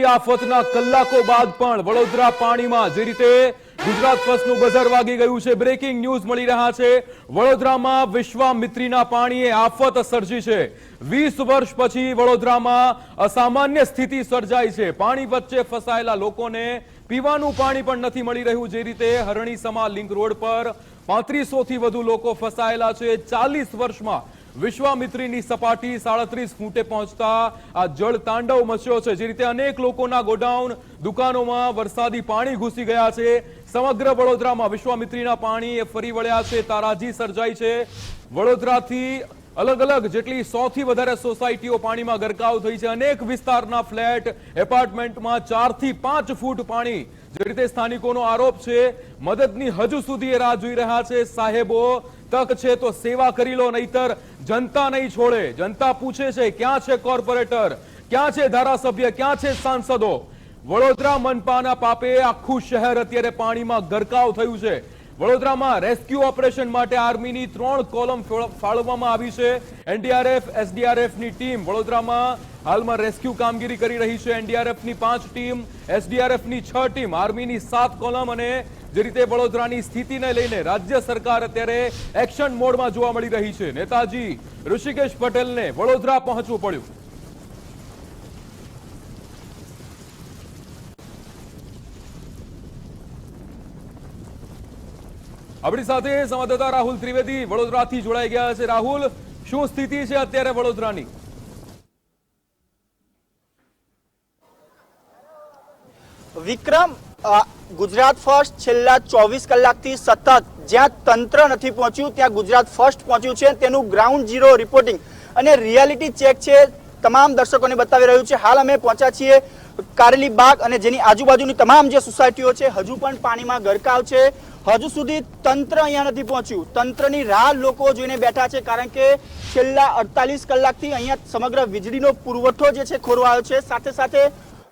આફતના કલાકો બાદ પણ વડોદરા પાણીમાં જે રીતે ગુજરાત ફર્સ્ટનું બજાર વાગી ગયું છે બ્રેકિંગ ન્યૂઝ મળી રહ્યા છે. વડોદરામાં વિશ્વામિત્રીના પાણીએ આફત સર્જી છે. વીસ વર્ષ પછી વડોદરામાં અસામાન્ય સ્થિતિ સર્જાઈ છે. પાણી વચ્ચે ફસાયેલા લોકોને પીવાનું પાણી પણ નથી મળી રહ્યું. જે રીતે હરણીસમા લિંક રોડ પર પાંત્રીસોથી વધુ લોકો ફસાયેલા છે. ચાલીસ વર્ષમાં વિશ્વામિત્રીની સપાટી સાડત્રીસ ફૂટે પહોંચતા આ જળ તાંડવ મચ્યો છે. જે રીતે અનેક લોકોના ગોડાઉન દુકાનોમાં વરસાદી પાણી ઘૂસી ગયા છે. સમગ્ર વડોદરામાં વિશ્વામિત્રીના પાણી એ ફરી વળ્યા છે. તારાજી સર્જાઈ છે. વડોદરાથી અલગ અલગ જેટલી સો વધારે સોસાયટીઓ પાણીમાં ગરકાવ થઈ છે. અનેક વિસ્તારના ફ્લેટ, એપાર્ટમેન્ટમાં ચારથી પાંચ ફૂટ પાણી. જે રીતે સ્થાનિકોનો આરોપ છે, મદદની હજુ સુધી એ રાહ જોઈ રહ્યા છે. સાહેબો તક છે તો સેવા કરી લો, નહીતર જનતા નહીં છોડે. જનતા પૂછે છે, ક્યાં છે કોર્પોરેટર? ક્યાં છે ધારાસભ્ય? ક્યાં છે સાંસદો? વડોદરા મનપાના પાપે આખું શહેર અત્યારે પાણીમાં ગરકાવ થયું છે. વડોદરામાં રેસ્ક્યુ ઓપરેશન માટે આર્મીની ત્રણ કોલમ ફાળવવામાં આવી છે. એનડીઆરએફ એસડીઆરએફની ટીમ વડોદરામાં હાલમાં રેસ્ક્યુ કામગીરી કરી રહી છે. એનડીઆરએફની પાંચ ટીમ એસડીઆરએફની છ ટીમ, આર્મીની સાત કોલમ અને જે રીતે વડોદરાની સ્થિતિને લઈને રાજ્ય સરકાર અત્યારે એક્શન મોડમાં જોવા મળી રહી છે. નેતાજી ઋષિકેશ પટેલને વડોદરા પહોંચવું પડ્યું. આપણી સાથે સંવાદદાતા રાહુલ ત્રિવેદી વડોદરાથી જોડાઈ ગયા છે. રાહુલ, શું સ્થિતિ છે અત્યારે વડોદરાની? વિક્રમ ગુજરાત ફર્સ્ટ છેલ્લા ચોવીસ કલાકથી સતત જ્યાં તંત્ર નથી પહોંચ્યું, ત્યાં ગુજરાત ફર્સ્ટ પહોંચ્યું છે. તેનું ગ્રાઉન્ડ ઝીરો રિપોર્ટિંગ અને રિયાલિટી ચેક છે, તમામ દર્શકોને બતાવી રહ્યું છે. હાલ અમે પહોંચ્યા છીએ કારેલી બાગ અને જેની આજુબાજુની તમામ જે સોસાયટીઓ છે, હજુ પણ પાણીમાં ગરકાવ છે. હજુ સુધી તંત્ર અહીંયા નથી પહોંચ્યું. તંત્રની રાહ લોકો જોઈને બેઠા છે, કારણ કે છેલ્લા અડતાલીસ કલાકથી અહીંયા સમગ્ર વીજળીનો પુરવઠો જે છે, ખોરવાયો છે. સાથે સાથે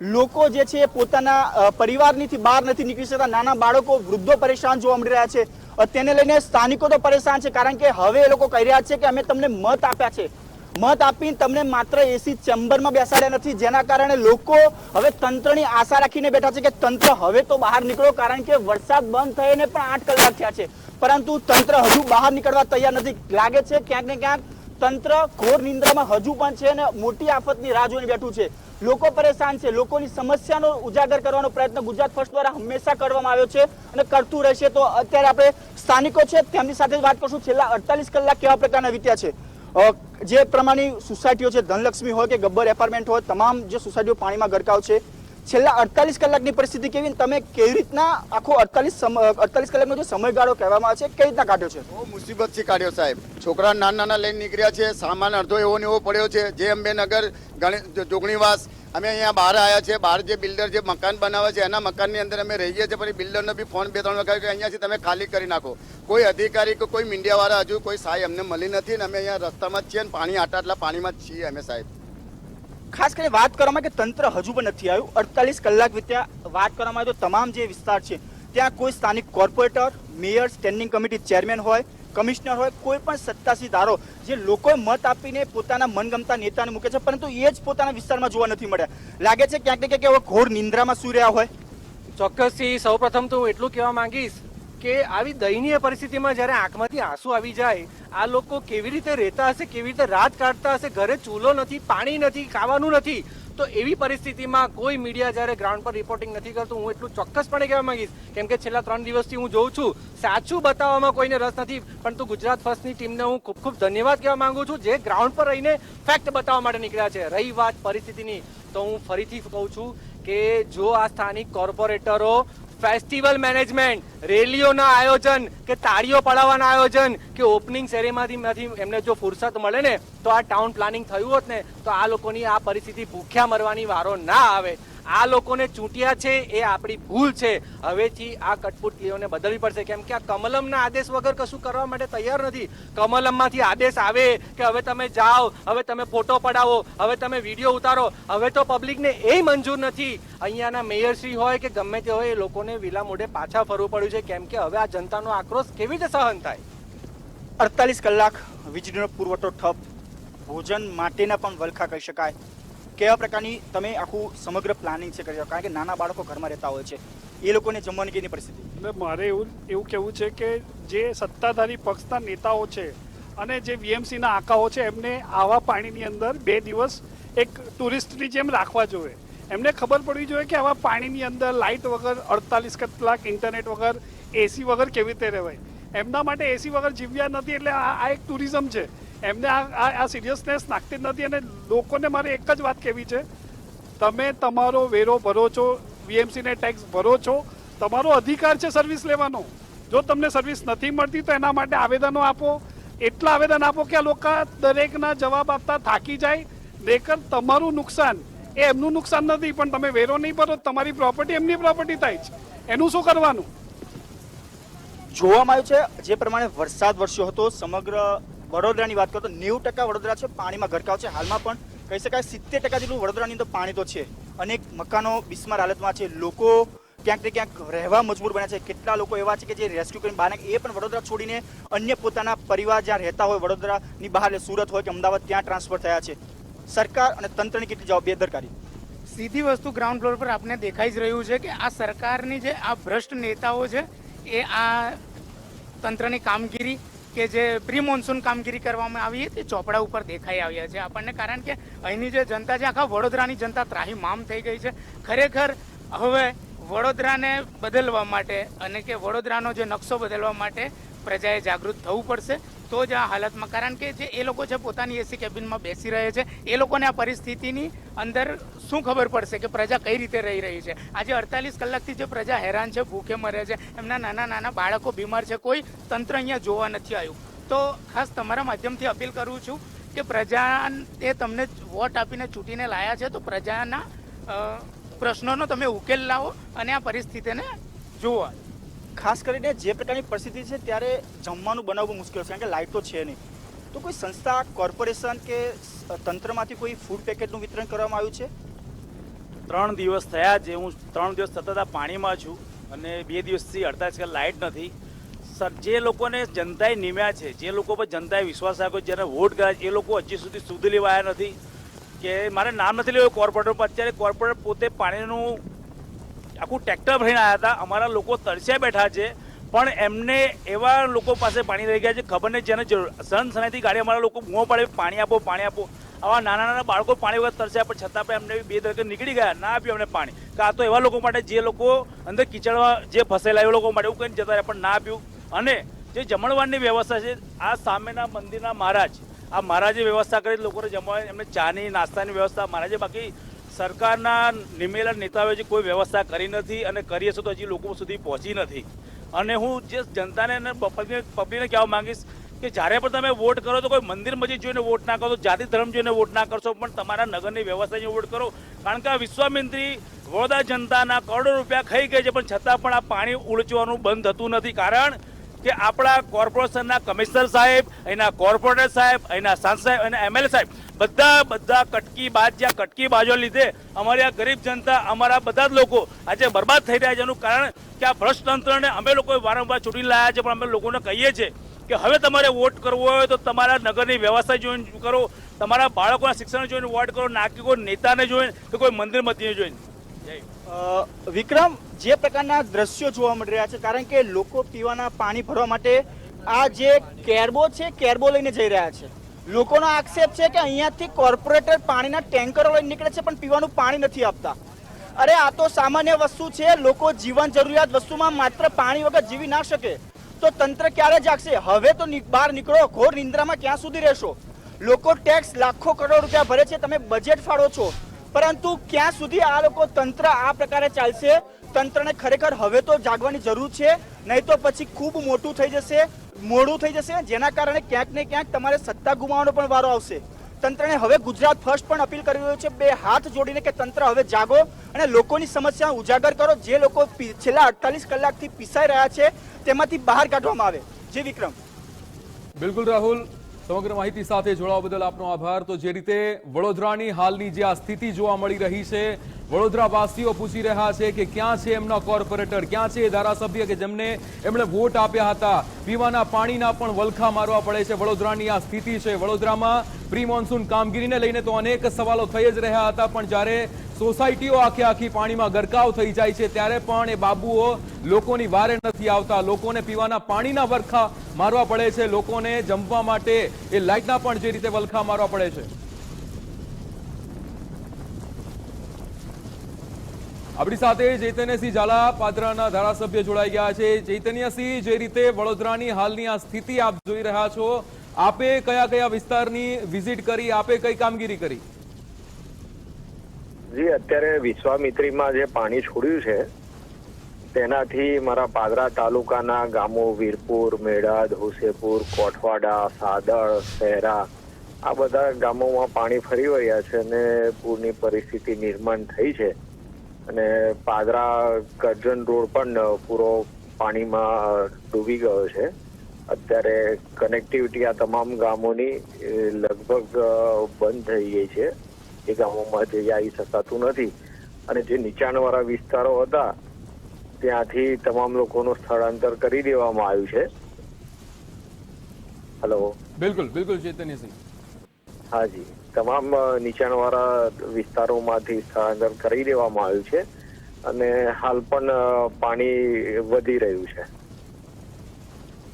લોકો જે છે પોતાના પરિવારનીથી બહાર નથી નીકળી શકતા. નાના બાળકો, વૃદ્ધો પરેશાન જોવા મળી રહ્યા છે. તેને લઈને સ્થાનિકો તો પરેશાન છે, કારણ કે હવે એ લોકો કહી રહ્યા છે કે અમે તમને મત આપ્યા છે. મત આપીને તમને માત્ર એસી ચેમ્બરમાં બેસાડ્યા નથી. જેના કારણે લોકો હવે તંત્રની આશા રાખીને બેઠા છે કે તંત્ર હવે તો બહાર નીકળો કારણ કે વરસાદ બંધ થઈને પણ આઠ કલાક થયા છે. પરંતુ તંત્ર હજુ બહાર નીકળવા તૈયાર નથી. લાગે છે ક્યાંક ને ક્યાંક તંત્ર ઘોર નિંદ્રામાં હજુ પણ છે અને મોટી આફતની રાહ જોઈને બેઠું છે. લોકો પરેશાન છે, લોકોની સમસ્યાનો ઉજાગર કરવાનો પ્રયત્ન ગુજરાત ફર્સ્ટ દ્વારા હંમેશા કરવામાં આવ્યો છે અને કરતું રહેશે તો અત્યારે આપણે સ્થાનિકો છે, તેમની સાથે વાત કરશું. છેલ્લા અડતાલીસ કલાક કેવા પ્રકારના વીત્યા છે? જે પ્રમાણની સોસાયટીઓ છે, ધનલક્ષ્મી હોય કે ગબ્બર એપાર્ટમેન્ટ હોય, તમામ જે સોસાયટીઓ પાણીમાં ગરકાવ છે છેલ્લા અડતાલીસ કલાકની પરિસ્થિતિ કેવી? તમે કેવી રીતના આખો અડતાલીસ અડતાલીસ કલાકનો જે સમયગાળો કહેવામાં આવે છે કઈ રીતના કાઢ્યો છે? બહુ મુસીબતથી કાઢ્યો સાહેબ. છોકરા નાના નાના લઈને નીકળ્યા છે, સામાન અડધો એવો ને એવો પડ્યો છે. જે અંબેનગર ગણે- જોગણીવાસ, અમે અહીંયા બહાર આવ્યા છે. બહાર જે બિલ્ડર જે મકાન બનાવે છે, એના મકાનની અંદર અમે રહીએ છીએ. પણ બિલ્ડરનો બી ફોન બે ત્રણ વખત કે અહીંયાથી તમે ખાલી કરી નાખો. કોઈ અધિકારી કે કોઈ મીડિયાવાળા હજુ કોઈ સહાય અમને મળી નથી ને અમે અહીંયા રસ્તામાં જ છીએ ને પાણી આટલા આટલા પાણીમાં જ છીએ અમે સાહેબ. ખાસ કરીને વાત કરવામાં કે તંત્ર હજુ પણ નથી આવ્યું. અડતાલીસ કલાક વીત્યા વાત કરવામાં આવે તો તમામ જે વિસ્તાર છે, ત્યાં કોઈ સ્થાનિક corporator, mayor, standing committee chairman હોય, કમિશનર હોય, કોઈ પણ સત્તાસી ધારો જે લોકોએ મત આપીને પોતાના મનગમતા નેતાને મૂકે છે, પરંતુ એ જ પોતાના વિસ્તારમાં જોવા નથી મળ્યા. લાગે છે ક્યાંક ને ક્યાંક એવા ઘોર નિંદ્રામાં સુઈ રહ્યા હોય. ચોક્કસથી સૌપ્રથમ તો એટલું કહેવા માંગીશ કે આવી દયનીય પરિસ્થિતિમાં જ્યારે આંખમાંથી આંસુ આવી જાય, આ લોકો કેવી રીતે રહેતા હશે, કેવી રીતે રાત કાઢતા હશે, ઘરે ચૂલો નથી, પાણી નથી, ખાવાનું નથી, તો એવી પરિસ્થિતિમાં કોઈ મીડિયા જ્યારે ગ્રાઉન્ડ પર રિપોર્ટિંગ નથી કરતું, હું એટલું ચોક્કસપણે કહેવા માંગીશ, કેમ કે છેલ્લા ત્રણ દિવસથી હું જોઉં છું, સાચું બતાવવામાં કોઈને રસ નથી પરંતુ ગુજરાત ફર્સ્ટની ટીમને હું ખૂબ ખૂબ ધન્યવાદ કહેવા માંગુ છું, જે ગ્રાઉન્ડ પર રહીને ફેક્ટ બતાવવા માટે નીકળ્યા છે. રહી વાત પરિસ્થિતિની, તો હું ફરીથી કહું છું કે જો આ સ્થાનિક કોર્પોરેટરો ફેસ્ટિવલ મેનેજમેન્ટ, રેલીઓના આયોજન કે તાળીઓ પડાવવાના આયોજન કે ઓપનિંગ સેરેમનીમાંથી એમને જો ફુરસત મળે ને, તો આ ટાઉન પ્લાનિંગ થયું હોત ને, તો આ લોકોની આ પરિસ્થિતિ ભૂખ્યા મરવાની વારો ના આવે. આ લોકોને ચૂંટ્યા છે, એ આપણી ભૂલ છે. હવેથી આ કટપુટલીઓને બદલવી પડશે. કેમ કે આ કમલમના આદેશ વગર કશું કરવા માટે તૈયાર નથી. કમલમમાંથી આદેશ આવે કે હવે તમે જાઓ, હવે તમે ફોટો પડાવો, હવે તમે વીડિયો ઉતારો. હવે તો પબ્લિકને એ મંજૂર નથી. અહીંયાના મેયરશ્રી હોય કે ગમે તે હોય એ લોકોને વિલા મોઢે પાછા ફરવું પડ્યું છે. કેમ કે હવે આ જનતાનો આક્રોશ કેવી રીતે સહન થાય? અડતાલીસ કલાક વીજળીનો પુરવઠો ઠપ. ભોજન માટેના પણ વલખા કહી શકાય. કેવા પ્રકારની તમે આખું સમગ્ર પ્લાનિંગ છે કરી કારણ કે નાના બાળકો ઘરમાં રહેતા હોય છે. એ લોકોને જમવાની કેની પરિસ્થિતિ? એટલે મારે એવું એવું કહેવું છે કે જે સત્તાધારી પક્ષના નેતાઓ છે અને જે વીએમસીના આંકાઓ છે, એમને આવા પાણીની અંદર બે દિવસ એક ટુરિસ્ટની જેમ રાખવા જોઈએ. એમને ખબર પડવી જોઈએ કે આવા પાણીની અંદર લાઇટ વગર અડતાલીસ કલાક ઇન્ટરનેટ વગર એસી વગર કેવી રીતે રહેવાય? એમના માટે એસી વગર જીવ્યા નથી એટલે આ આ એક ટુરિઝમ છે. એમને આ આ- સિરિયસનેસ નાખતી નથી અને લોકોને મારે એક જ વાત કહેવી છે. તમે તમારો વેરો ભરો છો, વીએમસીને ટેક્સ ભરો છો, તમારો અધિકાર છે સર્વિસ લેવાનો. જો તમને સર્વિસ નથી મળતી તો એના માટે આવેદનો આપો. એટલા આવેદન આપો કે આ લોકો દરેકના જવાબ આપતા થાકી જાય. નહીકર તમારું નુકસાન એ એમનું નુકસાન નથી, પણ તમે વેરો નહીં ભરો, તમારી પ્રોપર્ટી એમની પ્રોપર્ટી થાય છે એનું શું કરવાનું? જોવામાં આવ્યું છે, જે પ્રમાણે વરસાદ વરસ્યો હતો, સમગ્ર વડોદરાની વાત કરો તો નેવું ટકા વડોદરા છે, પાણીમાં ગરકાવ છે. હાલમાં પણ કહી શકાય સિત્તેર ટકા જેટલું વડોદરાની અંદર પાણી તો છે. અનેક મકાનો બિસ્માર હાલતમાં છે. લોકો ક્યાંક ને ક્યાંક રહેવા મજબૂર બન્યા છે. કેટલા લોકો એવા છે કે જે રેસ્ક્યુ કરીને બહાર એ પણ વડોદરા છોડીને અન્ય પોતાના પરિવાર જ્યાં રહેતા હોય, વડોદરાની બહાર સુરત હોય કે અમદાવાદ, ત્યાં ટ્રાન્સફર થયા છે. સરકાર અને તંત્રની કેટલી જવાબ બેદરકારી? સીધી વસ્તુ ગ્રાઉન્ડ ફ્લોર પર આપને દેખાઈ જ રહ્યું છે કે આ સરકારની જે આ ભ્રષ્ટ નેતાઓ છે, એ આ તંત્રની કામગીરી કે જે પ્રી મોન્સૂન કામગીરી કરવામાં આવી હતી, ચોપડા ઉપર દેખાઈ આવ્યા છે. આપણને કારણ કે અહીંની જે જનતા છે, આખા વડોદરાની જનતા ત્રાહીમામ થઈ ગઈ છે. ખરેખર હવે વડોદરાને બદલવા માટે અને કે વડોદરાનો જે નકશો બદલવા માટે પ્રજાએ જાગૃત થવું પડશે. તો જ આ હાલતમાં કારણ કે જે એ લોકો છે પોતાની એસી કેબિનમાં બેસી રહે છે. એ લોકોને આ પરિસ્થિતિની અંદર શું ખબર પડશે કે પ્રજા કઈ રીતે રહી રહી છે? આજે અડતાલીસ કલાકથી જે પ્રજા હેરાન છે, ભૂખે મરે છે, એમના નાના નાના બાળકો બીમાર છે, કોઈ તંત્ર અહીંયા જોવા નથી આવ્યું. તો ખાસ તમારા માધ્યમથી અપીલ કરું છું કે પ્રજા એ તમને વોટ આપીને ચૂંટીને લાયા છે, તો પ્રજાના પ્રશ્નોનો તમે ઉકેલ લાવો અને આ પરિસ્થિતિને જુઓ. ખાસ કરીને જે પ્રકારની પરિસ્થિતિ છે ત્યારે જમવાનું બનાવવું મુશ્કેલ છે, કારણ કે લાઇટ તો છે નહીં. તો કોઈ સંસ્થા કોર્પોરેશન કે તંત્રમાંથી કોઈ ફૂડ પેકેટનું વિતરણ કરવામાં આવ્યું છે? ત્રણ દિવસ થયા જે હું ત્રણ દિવસ સતત આ પાણીમાં છું અને બે દિવસથી અડતાલીસ કલાક લાઇટ નથી. સર, જે લોકોને જનતાએ નિમ્યા છે, જે લોકો પર જનતાએ વિશ્વાસ રાખ્યો જેને વોટ કર્યા એ લોકો હજી સુધી સુધી લેવાયા નથી કે મારે નામ નથી લેવું કોર્પોરેટર પર અત્યારે કોર્પોરેટર પોતે પાણીનું આખું ટ્રેક્ટર ભરીને આવ્યા હતા. અમારા લોકો તરસ્યા બેઠા છે. પણ એમને એવા લોકો પાસે પાણી રહી ગયા છે. ખબર નહીં જેને જરૂર. સન સનાઈથી ગાડી અમારા લોકો મોં પડે પાણી આપો પાણી આપો. આવા નાના નાના બાળકો પાણી વગર તરસ્યા પણ છતાં પણ એમને બે દરકે નીકળી ગયા. ના આપ્યું અમને પાણી. કાં તો એવા લોકો માટે જે લોકો અંદર કિચડમાં જે ફસેલા એ લોકો માટે એવું કંઈ જતા રહ્યા, પણ ના આપ્યું. અને જે જમણવારની વ્યવસ્થા છે, આ સામેના મંદિરના મહારાજ, આ મહારાજે વ્યવસ્થા કરી, લોકોને જમવા એમને ચાની, નાસ્તાની વ્યવસ્થા, મહારાજે બાકી સરકારના નિમેલા નેતાઓએ જે કોઈ વ્યવસ્થા કરી નથી અને કરી હશે તો હજી લોકો સુધી પહોંચી નથી. અને હું જે જનતાને અને પબ્લિકને કહેવા માંગીશ કે જ્યારે પણ તમે વોટ કરો તો કોઈ મંદિર મસ્જિદ જોઈને વોટ ના કરો જાતિ ધર્મ જોઈને વોટ ના કરશો, પણ તમારા નગરની વ્યવસ્થા જોઈને વોટ કરો. કારણ કે આ વિશ્વામિત્રી વડોદરા જનતાના કરોડો રૂપિયા ખાઈ ગઈ છે, પણ છતાં પણ આ પાણી ઉલચવાનું બંધ થતું નથી. કારણ કે આપણા કોર્પોરેશનના કમિશનર સાહેબ અહીંના કોર્પોરેટર સાહેબ અહીંના સાંસદ સાહેબ અને એમએલએ સાહેબ, બધા બધા કટકી બાદ જ્યાં કટકી બાજો લીધે અમારી આ ગરીબ જનતા, અમારા બધા જ લોકો આજે બરબાદ થઈ રહ્યા છે. એનું કારણ કે આ ભ્રષ્ટ તંત્રને અમે લોકો વારંવાર ચૂંટી લાયા છે, પણ અમે લોકોને કહીએ છીએ કે હવે તમારે વોટ કરવો હોય તો તમારા નગરની વ્યવસ્થા જોઈને કરો, તમારા બાળકોના શિક્ષણ જોઈને વોટ કરો ના કે કોઈ નેતાને જોઈને કે કોઈ મંદિર મધ્યને જોઈને વિક્રમ જે પ્રકારના દ્રશ્યો જોવા મળી રહ્યા છે, કારણ કે લોકો પીવાના પાણી ભરવા માટે આ જે કેરબો છે, કેરબો લઈને જઈ રહ્યા છે. લોકોનો આક્ષેપ છે કે અહીંયાથી કોર્પોરેટર પાણીના ટેન્કરો લઈને નીકળે છે, પણ પીવાનું પાણી નથી આપતા. અરે, આ તો સામાન્ય વસ્તુ છે, લોકો જીવન જરૂરિયાત વસ્તુમાં માત્ર પાણી વગર જીવી ના શકે. તો તંત્ર ક્યારે જાગશે? હવે તો બહાર નીકળો, ઘોર નિંદ્રામાં ક્યાં સુધી રહેશો? લોકો ટેક્સ લાખો કરોડ રૂપિયા ભરે છે, તમે બજેટ ફાળો છો. પરંતુ ક્યાં સુધી આ લોકો તંત્ર આ પ્રકારે ચાલશે? તંત્રને ખરેખર હવે તો જાગવાની જરૂર છે, નહીં તો પછી ખૂબ મોટું થઈ જશે, મોડું થઈ જશે, જેના કારણે ક્યાંક ને ક્યાંક તમારે સત્તા ગુમાવવાનો પણ વારો આવશે. તંત્રને હવે ગુજરાત ફર્સ્ટ પણ અપીલ કરી રહ્યું છે, બે હાથ જોડીને કે તંત્ર હવે જાગો અને લોકોની સમસ્યા ઉજાગર કરો, જે લોકો છેલ્લા અડતાલીસ કલાકથી પીસાઈ રહ્યા છે, તેમાંથી બહાર કાઢવામાં આવે. જે વિક્રમ. બિલકુલ રાહુલ, સમગ્ર માહિતી સાથે જોડાવા બદલ આપનો આભાર. તો જે રીતે વડોદરાની હાલની જે આ સ્થિતિ જોવા મળી રહી છે વડોદરાવાસીઓ પૂછી રહ્યા છે કે ક્યાં છે એમના કોર્પોરેટર? ક્યાં છે ધારાસભ્ય કે જેમને એમણે વોટ આપ્યા હતા? પીવાના પાણીના પણ વલખા મારવા પડે છે. વડોદરાની આ સ્થિતિ છે. વડોદરામાં પ્રી મોન્સૂન કામગીરીને લઈને તો અનેક સવાલો થઈ જ રહ્યા હતા, પણ જ્યારે સોસાયટીઓ આખી આખી પાણીમાં ગરકાવ થઈ જાય છે, ત્યારે પણ એ બાબુઓ લોકોની વારે નથી આવતા. લોકોને પીવાના પાણીના વરખા મારવા પડે છે. લોકોને જમવા માટે એ લાઇટના પણ જે રીતે વલખા મારવા પડે છે. આપણી સાથે ચૈતન્યસિંહ ઝાલા પાદરાના ધારાસભ્ય જોડાઈ ગયા છે. ચૈતન્યસિંહ, જે રીતે વડોદરાની હાલની આ સ્થિતિ આપ જોઈ રહ્યા છો, આપે કયા કયા વિસ્તારની વિઝિટ કરી, આપે કઈ કામગીરી કરી? જી, અત્યારે વિશ્વામિત્રીમાં જે પાણી છોડ્યું છે, તેનાથી મારા પાદરા તાલુકાના ગામો વીરપુર મેડાદ હુસેપુર કોઠવાડા, સાદળ શહેરા આ બધા ગામોમાં પાણી ફરી વળ્યા છે અને પૂરની પરિસ્થિતિ નિર્માણ થઈ છે. અને પાદરા કરજણ રોડ પણ પૂરો પાણીમાં ડૂબી ગયો છે. અત્યારે કનેક્ટિવિટી આ તમામ ગામોની લગભગ બંધ થઈ ગઈ છે. એ ગામોમાં જઈ આવી શકાતું નથી. અને જે નીચાણવાળા વિસ્તારો હતા ત્યાંથી તમામ લોકોનું સ્થળાંતર કરી દેવામાં આવ્યું છે. હલો બિલકુલ બિલકુલ ચૈતન્યસિંહ. હાજી તમામ નીચાણવાળા વિસ્તારોમાંથી સ્થળાંતર કરી દેવામાં આવ્યું છે અને હાલ પણ પાણી વધી રહ્યું છે.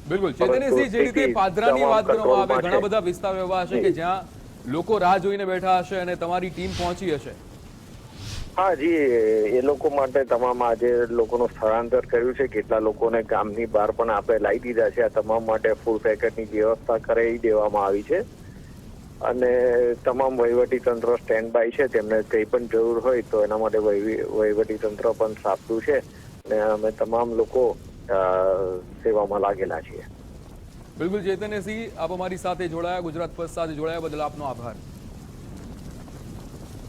બિલકુલ. ચેતનસિંહ જે રીતે પાદરાની વાત કરવામાં આવે ઘણા બધા વિસ્તારો એવા હશે કે જ્યાં લોકો રાહ જોઈને બેઠા હશે અને તમારી ટીમ પહોંચી હશે? હા જી. એ લોકો માટે તમામ આજે લોકોનું સ્થળાંતર કર્યું છે. કેટલા લોકોને ગામની બહાર પણ આપણે લાવી દીધા છે. આ તમામ માટે ફૂડ પેકેટની વ્યવસ્થા કરાવી દેવામાં આવી છે. અને તમામ વહીવટી તંત્ર સ્ટેન્ડ બાય છે, તેમને કંઈ પણ જરૂર હોય તો એના માટે વહીવટી તંત્ર પણ સાપતું છે અને અમે તમામ લોકો સેવામાં લાગેલા છીએ. બિલકુલ, ચૈતન્યસિંહ, આપ અમારી સાથે જોડાયા, ગુજરાત પર સાથે જોડાયા બદલ આપનો આભાર.